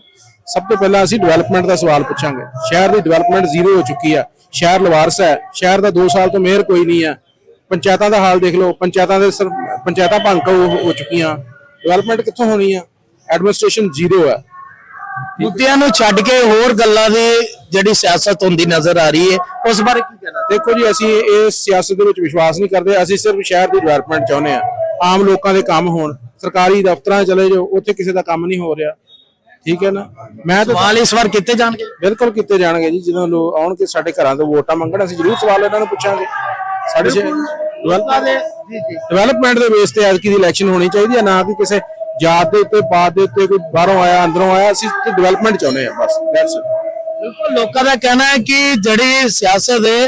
ਸਭ ਤੋਂ ਪਹਿਲਾਂ ਅਸੀਂ ਡਿਵੈਲਪਮੈਂਟ ਦਾ ਸਵਾਲ ਪੁੱਛਾਂਗੇ। ਸ਼ਹਿਰ ਦੀ ਡਿਵੈਲਪਮੈਂਟ ਜ਼ੀਰੋ ਹੋ ਚੁੱਕੀ ਹੈ ਸ਼ਹਿਰ ਲਵਾਰਸ ਹੈ। ਸ਼ਹਿਰ ਦਾ 2 ਸਾਲ ਤੋਂ ਮੇਅਰ ਕੋਈ ਨਹੀਂ ਹੈ ਪੰਚਾਇਤਾਂ ਦਾ ਹਾਲ ਦੇਖ ਲਓ। ਪੰਚਾਇਤਾਂ ਦੇ ਪੰਚਾਇਤਾਂ ਭੰਗ ਹੋ ਚੁੱਕੀਆਂ। ਡਿਵੈਲਪਮੈਂਟ ਕਿੱਥੋਂ ਹੋਣੀ ਆ? ਐਡਮਿਨਿਸਟ੍ਰੇਸ਼ਨ ਜ਼ੀਰੋ ਹੈ ਮੁੱਦਿਆਂ ਨੂੰ ਛੱਡ ਕੇ ਹੋਰ ਗੱਲਾਂ ਦੀ ਜਿਹੜੀ ਸਿਆਸਤ ਹੁੰਦੀ ਨਜ਼ਰ ਆ ਰਹੀ ਹੈ ਉਸ ਬਾਰੇ ਕੀ ਕਹਿਣਾ? ਦੇਖੋ ਜੀ ਅਸੀਂ ਇਸ ਸਿਆਸਤ ਦੇ ਵਿੱਚ ਵਿਸ਼ਵਾਸ ਨਹੀਂ ਕਰਦੇ। ਅਸੀਂ ਸਿਰਫ ਸ਼ਹਿਰ ਦੀ ਡਿਵੈਲਪਮੈਂਟ ਚਾਹੁੰਦੇ ਆ। ਆਮ ਲੋਕਾਂ ਦੇ ਕੰਮ ਹੋਣ। ਸਰਕਾਰੀ ਦਫ਼ਤਰਾਂ ਚਲੇ ਜਾਓ। ਉੱਥੇ ਕਿਸੇ ਦਾ ਕੰਮ ਨਹੀਂ ਹੋ ਰਿਹਾ। ਠੀਕ ਹੈ ਨਾ? ਮੈਂ ਤਾਂ ਸਵਾਲ ਇਸ ਵਾਰ ਕੀਤੇ ਜਾਣਗੇ? ਬਿਲਕੁਲ ਕੀਤੇ ਜਾਣਗੇ ਜੀ ਜਦੋਂ ਲੋਕ ਆਉਣਗੇ ਸਾਡੇ ਘਰਾਂ ਤੋਂ ਵੋਟਾਂ ਮੰਗਣ ਅਸੀਂ ਜ਼ਰੂਰ ਸਵਾਲ ਇਹਨਾਂ ਨੂੰ ਪੁੱਛਾਂਗੇ। ਸਾਡੇ ਡਿਵੈਲਪਮੈਂਟ ਦੇ ਬੇਸ ਤੇ ਐਤਕੀ ਦੀ ਇਲੈਕਸ਼ਨ ਹੋਣੀ ਚਾਹੀਦੀ ਹੈ ਨਾ ਕਿ ਕਿਸੇ ਜਾਤ ਦੇ ਉੱਤੇ ਪਾਤ ਦੇ ਉੱਤੇ ਕੋਈ ਬਾਹਰੋਂ ਆਇਆ ਅੰਦਰੋਂ ਆਇਆ ਅਸੀਂ ਡਿਵੈਲਪਮੈਂਟ ਚਾਹੁੰਦੇ ਆ ਬਸ ਦੈਟਸ ਇਟ ਬਿਲਕੁਲ ਲੋਕਾਂ ਦਾ ਕਹਿਣਾ ਹੈ ਕਿ ਜਿਹੜੀ ਸਿਆਸਤ ਹੈ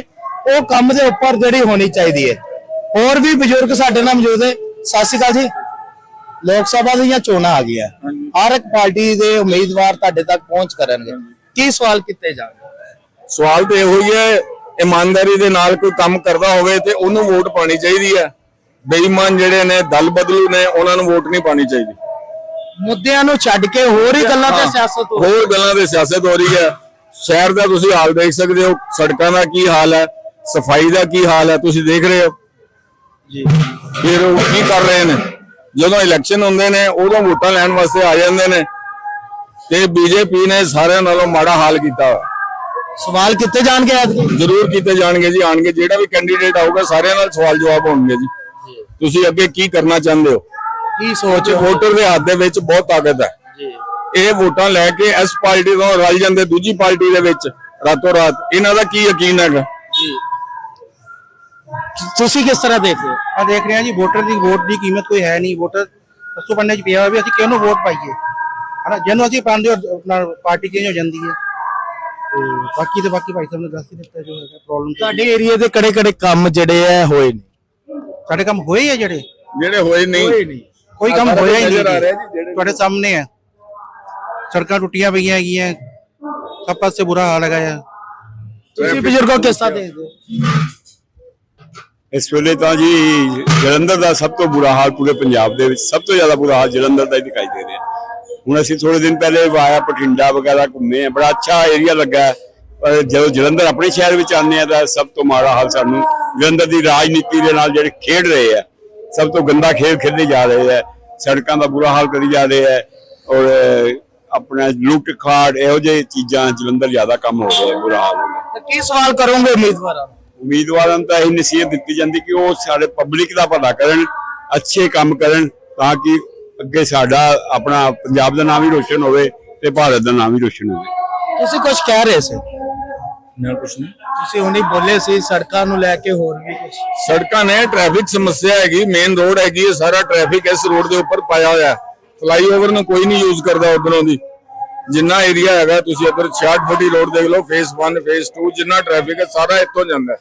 ਉਹ ਕੰਮ ਦੇ ਉੱਪਰ ਜਿਹੜੀ ਹੋਣੀ ਚਾਹੀਦੀ ਹੈ। ਹੋਰ ਵੀ ਬਜ਼ੁਰਗ ਸਾਡੇ ਨਾਲ ਮੌਜੂਦ ਹੈ। ਸਤਿ ਸ਼੍ਰੀ ਅਕਾਲ ਜੀ। ਲੋਕ ਸਭਾ ਦੀਆਂ ਚੋਣਾਂ ਆ ਗਈਆਂ। ਹਰ ਇੱਕ ਪਾਰਟੀ ਦੇ ਉਮੀਦਵਾਰ ਤੁਹਾਡੇ ਤੱਕ ਪਹੁੰਚ ਕਰਨਗੇ। ਕੀ ਸਵਾਲ ਕੀਤੇ ਜਾਣਗੇ ਸਵਾਲ ਤੇ ਇਹੋ ਹੀ ਹੈ ਇਮਾਨਦਾਰੀ ਦੇ ਨਾਲ ਕੋਈ ਕੰਮ ਕਰਦਾ ਹੋਵੇ ਤੇ ਉਹਨੂੰ ਵੋਟ ਪਾਣੀ ਚਾਹੀਦੀ ਹੈ। ਬੇਈਮਾਨ ਜਿਹੜੇ ਨੇ ਦਲ ਬਦਲੂ ਨੇ ਉਹਨਾਂ ਨੂੰ ਵੋਟ ਨਹੀਂ ਪਾਣੀ ਚਾਹੀਦੀ। ਮੁੱਦਿਆਂ ਨੂੰ ਛੱਡ ਕੇ ਹੋਰ ਹੀ ਗੱਲਾਂ ਤੇ ਸਿਆਸਤ ਹੋ ਹੋਰ ਗੱਲਾਂ ਦੇ ਸਿਆਸਤ ਹੋ ਰਹੀ ਹੈ। ਸ਼ਹਿਰ ਦਾ ਤੁਸੀਂ ਹਾਲ ਦੇਖ ਸਕਦੇ ਹੋ ਸੜਕਾਂ ਦਾ ਕੀ ਹਾਲ ਹੈ ਸਫ਼ਾਈ ਦਾ ਕੀ ਹਾਲ ਹੈ ਤੁਸੀਂ ਦੇਖ ਰਹੇ ਹੋ। ਜੀ। ਫਿਰ ਉਹ ਕੀ ਕਰ ਰਹੇ ਨੇ? ਜਦੋਂ ਇਲੈਕਸ਼ਨ ਹੁੰਦੇ ਨੇ ਉਦੋਂ ਵੋਟਾਂ ਲੈਣ ਵਾਸਤੇ ਆ ਜਾਂਦੇ ਨੇ। ਤੇ ਬੀਜੇਪੀ ਨੇ ਸਾਰਿਆਂ ਨਾਲੋਂ ਮਾੜਾ ਹਾਲ ਕੀਤਾ ਸਵਾਲ ਕੀਤੇ ਜਾਣਗੇ ਐਤਕੀ? ਜ਼ਰੂਰ ਕੀਤੇ ਜਾਣਗੇ ਜੀ ਆਣਗੇ। ਜਿਹੜਾ ਵੀ ਕੈਂਡੀਡੇਟ ਆਊਗਾ ਸਾਰਿਆਂ ਨਾਲ ਸਵਾਲ ਜਵਾਬ ਹੋਣਗੇ ਜੀ। ਤੁਸੀਂ ਅੱਗੇ ਕੀ ਕਰਨਾ ਚਾਹੁੰਦੇ ਹੋ? ਕੀ ਸੋਚ ਸੋਚ ਵੋਟਰ ਦੇ ਹੱਥ ਦੇ ਵਿੱਚ ਬਹੁਤ ਤਾਕਤ ਹੈ। ਇਹ ਵੋਟਾਂ ਲੈ ਕੇ ਇਸ ਪਾਰਟੀ ਤੋਂ ਰਲ ਜਾਂਦੇ ਦੂਜੀ ਪਾਰਟੀ ਦੇ ਵਿੱਚ ਰਾਤੋਂ ਰਾਤ। ਇਹਨਾਂ ਦਾ ਕੀ ਯਕੀਨ ਹੈਗਾ? ਤੁਸੀਂ ਕਿਸ ਤਰ੍ਹਾਂ ਦੇਖਦੇ ਹੋ? ਆ ਦੇਖ ਰਹੇ ਹਾਂ ਜੀ ਵੋਟਰ ਦੀ ਵੋਟ ਦੀ ਕੀਮਤ ਕੋਈ ਹੈ ਨਹੀਂ ਵੋਟਰ ਸੱਸੂ ਪੰਨੇ ਚ ਪਿਆ ਹੋਇਆ ਵੀ ਅਸੀਂ ਕਿਹਨੂੰ ਵੋਟ ਪਾਈਏ? ਹਨਾ ਜਿਹਨੂੰ ਅਸੀਂ ਪਾਉਂਦੇ ਹਾਂ, ਆਪਣਾ ਪਾਰਟੀ ਚੇਂਜ ਹੋ ਜਾਂਦੀ ਹੈ? ਤੇ ਬਾਕੀ ਤੇ ਬਾਕੀ ਭਾਈ ਸਾਹਿਬ ਨੇ ਦੱਸ ਹੀ ਦਿੱਤਾ ਜੋ ਹੈਗਾ ਪ੍ਰੋਬਲਮ ਤੁਹਾਡੇ ਏਰੀਆ ਦੇ ਕਿਹੜੇ ਕਿਹੜੇ ਕੰਮ ਜਿਹੜੇ ਆ ਹੋਏ ਨੇ? ਸਾਡੇ ਕੰਮ ਹੋਏ ਆ ਜਿਹੜੇ? ਜਿਹੜੇ ਹੋਏ ਨਹੀਂ। ਕੋਈ ਕੰਮ ਹੋਇਆ ਹੀ ਨਜ਼ਰ ਆ ਰਿਹਾ ਨਹੀਂ ਤੁਹਾਡੇ ਸਾਹਮਣੇ ਹੈ ਸੜਕਾਂ ਟੁੱਟੀਆਂ ਪਈਆਂ ਹੈਗੀਆਂ। ਸਭ ਪਾਸੇ ਬੁਰਾ ਹਾਲ ਹੈਗਾ ਆ। ਤੁਸੀਂ ਬਜ਼ੁਰਗੋ ਕਿਸ ਤਰ੍ਹਾਂ ਦੇਖਦੇ ਹੋ? ਇਸ ਵੇਲੇ ਤਾਂ ਜੀ ਜਲੰਧਰ ਦਾ ਸਭ ਤੋਂ ਬੁਰਾ ਹਾਲ ਪੂਰੇ ਪੰਜਾਬ ਦੇ ਵਿੱਚ, ਸਭ ਤੋਂ ਜ਼ਿਆਦਾ ਬੁਰਾ ਹਾਲ ਜਲੰਧਰ ਦਾ ਹੀ ਦਿਖਾਈ ਦੇ ਰਿਹਾ। ਹੁਣ ਅਸੀਂ ਥੋੜੇ ਦਿਨ ਪਹਿਲੇ ਆਇਆ ਬਠਿੰਡਾ ਵਗੈਰਾ ਘੁੰਮੇ ਆ, ਬੜਾ ਅੱਛਾ ਏਰੀਆ ਲੱਗਾ ਪਰ ਜਦੋਂ ਜਲੰਧਰ ਆਪਣੇ ਸ਼ਹਿਰ ਵਿੱਚ ਆਉਂਦੇ ਆ ਤਾਂ ਸਭ ਤੋਂ ਮਾੜਾ ਹਾਲ ਸਾਨੂੰ ਜਲੰਧਰ ਦੀ ਰਾਜਨੀਤੀ ਦੇ ਨਾਲ ਜਿਹੜੇ ਖੇਡ ਰਹੇ ਆ, ਸਭ ਤੋਂ ਗੰਦਾ ਖੇਡ ਖੇਡੇ ਜਾ ਰਹੇ ਆ। ਸੜਕਾਂ ਦਾ ਬੁਰਾ ਹਾਲ ਕਰੀ ਜਾ ਰਹੇ ਆ ਔਰ ਆਪਣਾ ਲੁੱਟ ਖਾੜ ਇਹੋ ਜਿਹੀ ਚੀਜ਼ਾਂ ਜਲੰਧਰ ਜ਼ਿਆਦਾ ਕੰਮ ਹੋ ਰਿਹਾ ਬੁਰਾ ਹਾਲ ਹੋ ਰਿਹਾ ਕੀ ਸਵਾਲ ਕਰੋਗੇ ਉਮੀਦਵਾਰਾਂ ਨੂੰ? ਉਮੀਦਵਾਰਾਂ ਨੂੰ ਤਾਂ ਇਹ ਨਸੀਹਤ ਦਿੱਤੀ ਜਾਂਦੀ ਕਿ ਉਹ ਸਾਡੇ ਪਬਲਿਕ ਦਾ ਭਲਾ ਕਰਨ ਅੱਛੇ ਕੰਮ ਕਰਨ ਤਾਂ ਕਿ ਅੱਗੇ ਸਾਡਾ ਆਪਣਾ ਪੰਜਾਬ ਦਾ ਨਾਮ ਵੀ ਰੋਸ਼ਨ ਹੋਵੇ ਤੇ ਭਾਰਤ ਦਾ ਨਾਮ ਵੀ ਰੋਸ਼ਨ ਹੋਵੇ। ਤੁਸੀਂ ਕੁਝ ਕਹਿ ਰਹੇ ਸੀ? ਮੈਂ ਕੁਛ ਨਹੀਂ। ਤੁਸੀਂ ਹੁਣੀ ਬੋਲੇ ਸੀ ਸੜਕਾਂ ਨੂੰ ਲੈ ਕੇ ਹੋਰ ਵੀ ਕੁਝ ਸੜਕਾਂ ਨੇ ਟ੍ਰੈਫਿਕ ਸਮੱਸਿਆ ਹੈਗੀ ਮੇਨ ਰੋਡ ਹੈਗੀ ਹੈ ਸਾਰਾ ਟ੍ਰੈਫਿਕ ਇਸ ਰੋਡ ਦੇ ਉੱਪਰ ਪਾਇਆ ਹੋਇਆ ਫਲਾਈਓਵਰ ਨੂੰ ਕੋਈ ਨਹੀਂ ਯੂਜ਼ ਕਰਦਾ ਉਧਰੋਂ ਦੀ। ਜਿੰਨਾ ਏਰੀਆ ਹੈਗਾ ਤੁਸੀਂ ਇੱਧਰ 66 ਫੁੱਟੀ ਰੋਡ ਦੇਖ ਲਓ ਫੇਸ 1 ਫੇਸ 2 ਜਿੰਨਾ ਟ੍ਰੈਫਿਕ ਹੈ ਸਾਰਾ ਇੱਥੋਂ ਜਾਂਦਾ ਹੈ।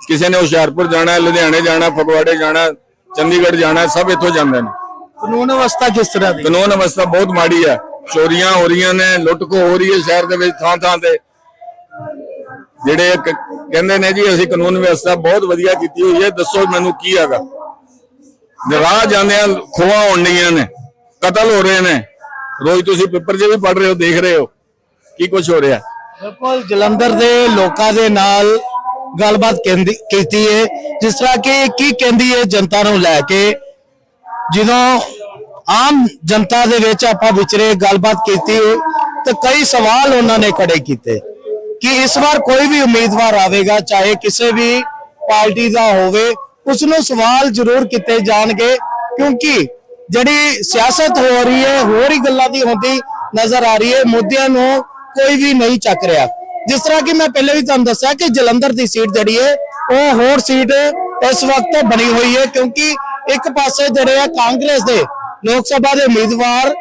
ਕਿਸੇ ਨੇ ਹੁਸ਼ਿਆਰਪੁਰ ਜਾਣਾ ਲੁਧਿਆਣੇ ਜਾਣਾ ਫਗਵਾੜੇ ਜਾਣਾ ਚੰਡੀਗੜ੍ਹ ਜਾਣਾ ਸਭ ਇੱਥੋਂ ਜਾਂਦੇ ਨੇ। ਕਾਨੂੰਨ ਅਵਸਥਾ ਕਿਸ ਤਰ੍ਹਾਂ ਦੀ? ਕਾਨੂੰਨ ਅਵਸਥਾ ਬਹੁਤ ਮਾੜੀ ਹੈ ਚੋਰੀਆਂ ਹੋ ਰਹੀਆਂ ਨੇ ਲੁੱਟ ਖੋ ਹੋ ਰਹੀ ਹੈ ਸ਼ਹਿਰ ਦੇ ਵਿੱਚ ਥਾਂ ਥਾਂ ਤੇ। ਜਿਹੜੇ ਕਹਿੰਦੇ ਨੇ ਜੀ ਅਸੀਂ ਕਾਨੂੰਨ ਵਿਵਸਥਾ ਬਹੁਤ ਵਧੀਆ ਕੀਤੀ ਹੋਈ ਹੈ ਦੱਸੋ ਮੈਨੂੰ ਕੀ ਹੈਗਾ? ਰਾਹ ਜਾਂਦਿਆਂ ਖੋਆ ਹੋਣ ਡੀਆਂ ਨੇ ਕਤਲ ਹੋ ਰਹੇ ਨੇ। ਰੋਜ਼ ਤੁਸੀਂ ਪੇਪਰ 'ਚ ਵੀ ਪੜ ਰਹੇ ਹੋ ਦੇਖ ਰਹੇ ਹੋ ਕੀ ਕੁਝ ਹੋ ਰਿਹਾ? ਬਿਲਕੁਲ ਜਲੰਧਰ ਦੇ ਲੋਕਾਂ ਦੇ ਨਾਲ ਗੱਲਬਾਤ ਕਹਿੰਦੀ, ਕੀਤੀ ਹੈ ਜਿਸ ਤਰ੍ਹਾਂ ਕਿ ਕੀ ਕਹਿੰਦੀ ਹੈ ਜਨਤਾ ਨੂੰ ਲੈ ਕੇ? ਜਦੋਂ ਆਮ ਜਨਤਾ ਦੇ ਵਿੱਚ ਆਪਾਂ ਵਿਚਰੇ ਗੱਲਬਾਤ ਕੀਤੀ ਤੇ ਕਈ ਸਵਾਲ ਉਹਨਾਂ ਨੇ ਖੜੇ ਕੀਤੇ। ਕਿ ਇਸ ਵਾਰ ਕੋਈ ਵੀ ਉਮੀਦਵਾਰ ਆਵੇਗਾ, ਚਾਹੇ ਕਿਸੇ ਵੀ ਪਾਰਟੀ ਦਾ ਹੋਵੇ ਉਸ ਨੂੰ ਸਵਾਲ ਜ਼ਰੂਰ ਕੀਤੇ ਜਾਣਗੇ। ਕਿਉਂਕਿ ਜਿਹੜੀ ਸਿਆਸਤ ਹੋ ਰਹੀ ਹੈ ਹੋਰ ਹੀ ਗੱਲਾਂ ਦੀ ਹੁੰਦੀ ਨਜ਼ਰ ਆ ਰਹੀ ਹੈ ਮੁੱਦਿਆਂ ਨੂੰ ਕੋਈ ਵੀ ਨਹੀਂ ਚੱਕ ਰਿਹਾ। ਜਿਸ ਤਰ੍ਹਾਂ ਕਿ ਮੈਂ ਪਹਿਲੇ ਵੀ ਤੁਹਾਨੂੰ ਦੱਸਿਆ ਕਿ ਜਲੰਧਰ ਦੀ ਸੀਟ ਜਿਹੜੀ ਹੈ, ਉਹ ਹੋਰ ਸੀਟ ਇਸ ਵਕਤ ਬਣੀ ਹੋਈ ਹੈ ਕਿਉਂਕਿ ਇੱਕ ਪਾਸੇ ਜਿਹੜੇ ਆ ਕਾਂਗਰਸ ਦੇ ਲੋਕ ਸਭਾ ਦੇ ਉਮੀਦਵਾਰ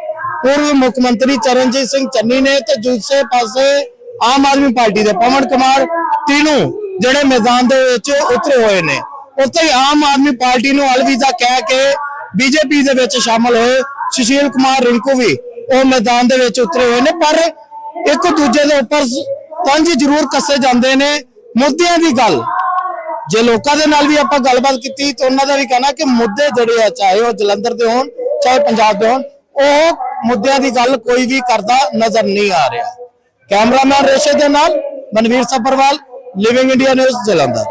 ਪੂਰਵ ਮੁੱਖ ਮੰਤਰੀ ਚਰਨਜੀਤ ਸਿੰਘ ਚੰਨੀ ਨੇ ਤੇ ਦੂਸਰੇ ਪਾਸੇ ਆਮ ਆਦਮੀ ਪਾਰਟੀ ਦੇ ਪਵਨ ਕੁਮਾਰ ਤੀਨੂ ਜਿਹੜੇ ਮੈਦਾਨ ਦੇ ਵਿੱਚ ਉਤਰੇ ਹੋਏ ਨੇ। ਉੱਥੇ ਆਮ ਆਦਮੀ ਪਾਰਟੀ ਨੂੰ ਅਲਵਿਦਾ ਕਹਿ ਕੇ ਬੀਜੇਪੀ ਦੇ ਵਿੱਚ ਸ਼ਾਮਲ ਹੋਏ ਸੁਸ਼ੀਲ ਕੁਮਾਰ ਰਿੰਕੂ ਵੀ ਉਹ ਮੈਦਾਨ ਦੇ ਵਿੱਚ ਉਤਰੇ ਹੋਏ ਨੇ, ਪਰ ਇੱਕ ਦੂਜੇ ਦੇ ਉੱਪਰ ਤੰਜ ਜ਼ਰੂਰ ਕੱਸੇ ਜਾਂਦੇ ਨੇ ਮੁੱਦਿਆਂ ਦੀ ਗੱਲ। ਜੇ ਲੋਕਾਂ ਦੇ ਨਾਲ ਵੀ ਆਪਾਂ ਗੱਲਬਾਤ ਕੀਤੀ ਤਾਂ ਉਹਨਾਂ ਦਾ ਵੀ ਕਹਿਣਾ ਕਿ ਮੁੱਦੇ ਜਿਹੜੇ ਆ, ਚਾਹੇ ਉਹ ਜਲੰਧਰ ਦੇ ਹੋਣ, ਚਾਹੇ ਪੰਜਾਬ ਦੇ ਹੋਣ, ਉਹ ਮੁੱਦਿਆਂ ਦੀ ਗੱਲ ਕੋਈ ਵੀ ਕਰਦਾ ਨਜ਼ਰ ਨਹੀਂ ਆ ਰਿਹਾ। ਕੈਮਰਾਮੈਨ ਰੇਸ਼ੇ ਦੇ ਨਾਲ Manveer Sabharwal Living India News Jalandhar.